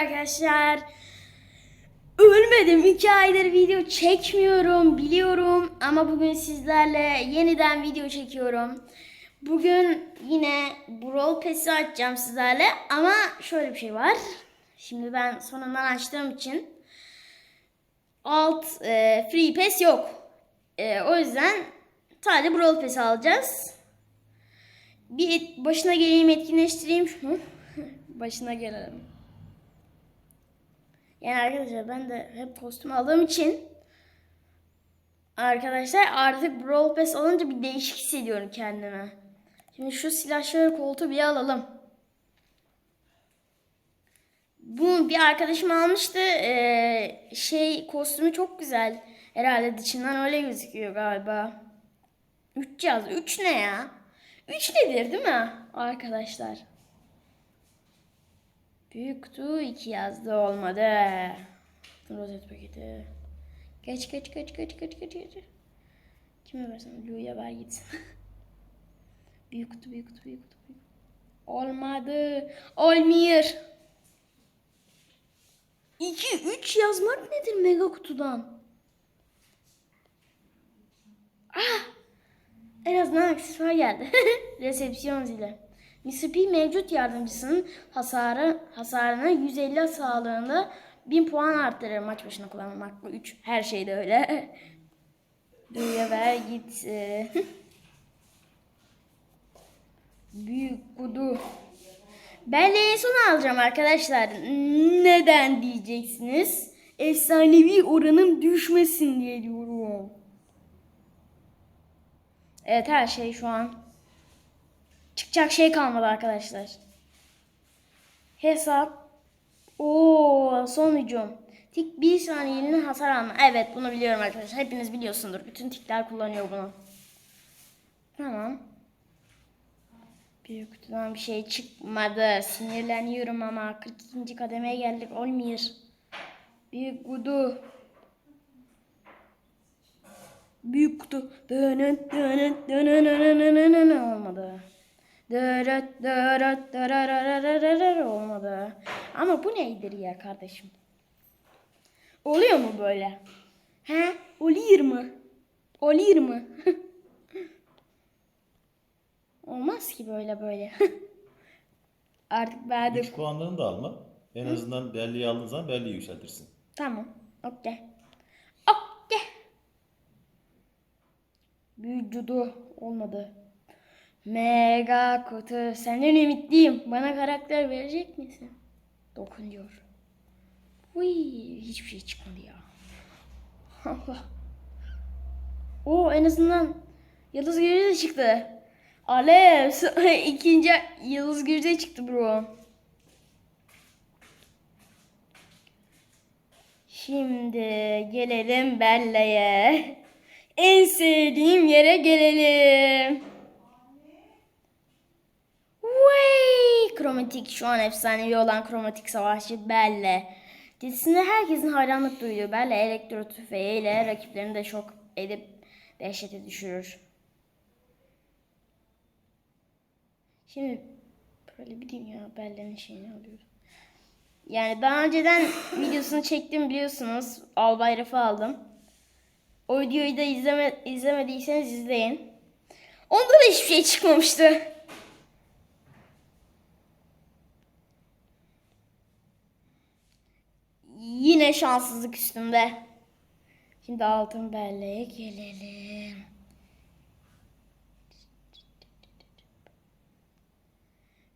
Arkadaşlar ölmedim. iki aydır video çekmiyorum biliyorum ama bugün sizlerle yeniden video çekiyorum. Bugün yine Brawl Pass'i açacağım sizlerle ama şöyle bir şey var. Şimdi ben sonundan açtığım için alt e, free pass yok. E, o yüzden sadece Brawl Pass alacağız. Bir başına geleyim etkinleştireyim şunu. başına gelelim. Yani arkadaşlar ben de hep kostüm aldığım için arkadaşlar artık Brawl Pass alınca bir değişik hissediyorum kendimi. Şimdi şu silahşör koltuğu bir alalım. Bu bir arkadaşım almıştı. Ee, şey kostümü çok güzel. Herhalde dışından öyle gözüküyor galiba. 3 yaz. 3 ne ya? 3 nedir değil mi arkadaşlar? Büyük kutu 2 yazdı olmadı. Rozet paketi. Geç geç geç geç geç geç geç. Kime versem? Lou'ya ver gitsin. büyük kutu büyük kutu büyük kutu. Büyük. Olmadı. Olmuyor. 2 3 yazmak nedir mega kutudan? Ah! En azından aksesuar geldi. Resepsiyon zili. P mevcut yardımcısının hasarı hasarını 150 sağlığında 1000 puan arttırır maç başına kullanmak. Bu 3 her şeyde öyle. Dünya ver git. Büyük kudu. Ben son alacağım arkadaşlar. Neden diyeceksiniz? Efsanevi oranım düşmesin diye diyorum. Evet her şey şu an. Çıkacak şey kalmadı arkadaşlar. Hesap. Oo son hücum. Tik bir saniyeliğine hasar alma. Evet bunu biliyorum arkadaşlar. Hepiniz biliyorsundur. Bütün tikler kullanıyor bunu. Tamam. Bir kutudan bir şey çıkmadı. Sinirleniyorum ama 42. kademeye geldik. Olmuyor. Bir kutu. Büyük kutu. Dönün dönün dönün dönün dönün olmadı. Dırıt dırıt dırırırırırır olmadı. Ama bu nedir ya kardeşim? Oluyor mu böyle? He? Oluyor mu? Oluyor mu? Olmaz ki böyle böyle. Artık de... Güç puanlarını da alma. En azından belleği aldığın zaman belleği yükseltirsin. Tamam. Okey. Okey. Vücudu olmadı. Mega kutu. Senden ümitliyim. Bana karakter verecek misin? Dokun diyor. Uy, hiçbir şey çıkmadı ya. Allah. Oo en azından Yıldız Gücü de çıktı. Alev. ikinci Yıldız Gücü de çıktı bro. Şimdi gelelim Bella'ya. En sevdiğim yere gelelim. Kromatik şu an efsanevi olan kromatik savaşçı Bella. Dizisinde herkesin hayranlık duyduğu Bella elektro tüfeğiyle rakiplerini de şok edip dehşete düşürür. Şimdi böyle bir dünya Bella'nın şeyini alıyoruz. Yani daha önceden videosunu çektim biliyorsunuz. Albay Raf'ı aldım. O videoyu da izleme, izlemediyseniz izleyin. Onda da hiçbir şey çıkmamıştı. Yine şanssızlık üstümde. Şimdi altın belleğe gelelim.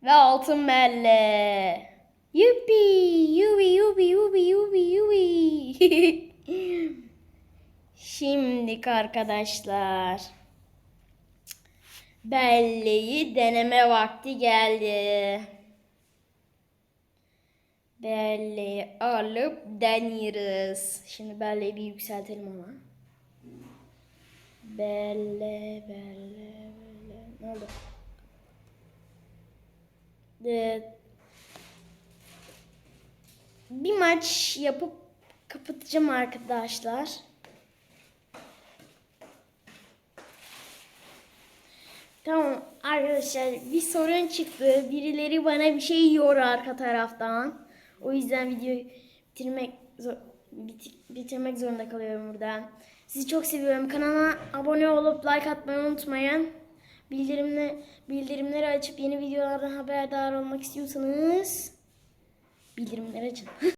Ve altın belle. Yupi, yubi, yubi, yubi, yubi, yubi. Şimdi arkadaşlar. Belleği deneme vakti geldi. Belleği alıp deniyoruz. Şimdi belleği bir yükseltelim ama. Belle, belle, belle. Ne oldu? Evet. Bir maç yapıp kapatacağım arkadaşlar. Tamam arkadaşlar bir sorun çıktı. Birileri bana bir şey yiyor arka taraftan. O yüzden videoyu bitirmek zor, biti- bitirmek zorunda kalıyorum buradan. Sizi çok seviyorum. Kanalıma abone olup like atmayı unutmayın. Bildirimle, bildirimleri açıp yeni videolardan haberdar olmak istiyorsanız bildirimleri açın.